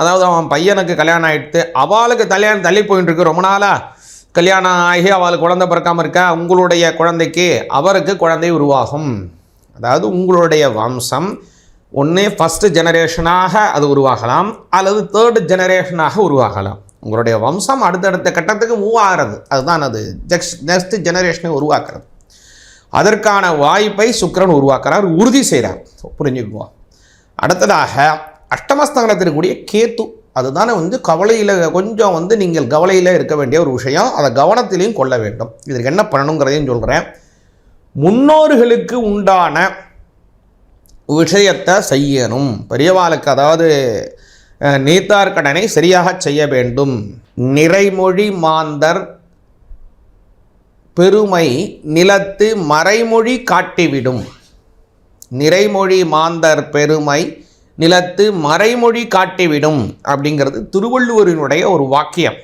அதாவது அவன் பையனுக்கு கல்யாணம் ஆகிடுத்து அவளுக்கு கல்யாணம் தள்ளி போயின்னு இருக்கு ரொம்ப நாளா கல்யாணம் ஆகி அவளுக்கு குழந்தை பிறக்காமல் இருக்கா உங்களுடைய குழந்தைக்கு அவருக்கு குழந்தை உருவாகும். அதாவது உங்களுடைய வம்சம் ஒன்று ஃபஸ்ட்டு ஜெனரேஷனாக அது உருவாகலாம் அல்லது தேர்டு ஜெனரேஷனாக உருவாகலாம். உங்களுடைய வம்சம் அடுத்தடுத்த கட்டத்துக்கு மூவ் ஆகிறது. அதுதான் அது. நெக்ஸ்ட் நெக்ஸ்ட் ஜெனரேஷனை உருவாக்குறது. அதற்கான வாய்ப்பை சுக்கிரன் உருவாக்குறார் உறுதி செய்கிறார் புரிஞ்சுக்குவோம் அடுத்ததாக அஷ்டமஸ்தானத்தில் இருக்கக்கூடிய கேத்து. அதுதானே வந்து கவலையில் கொஞ்சம் வந்து நீங்கள் கவலையில் இருக்க வேண்டிய ஒரு விஷயம். அதை கவனத்திலையும் கொள்ள வேண்டும். இதற்கு என்ன பண்ணணுங்கிறதையும் சொல்கிறேன் முன்னோர்களுக்கு உண்டான விஷயத்தை செய்யணும். பெரியவாளுக்கு அதாவது நீத்தார் கடனை சரியாக செய்ய வேண்டும். நிறைமொழி மாந்தர் பெருமை நிலத்து மறைமொழி காட்டிவிடும். நிறைமொழி மாந்தர் பெருமை நிலத்து மறைமொழி காட்டிவிடும் அப்படிங்கிறது திருவள்ளுவரினுடைய ஒரு வாக்கியம்.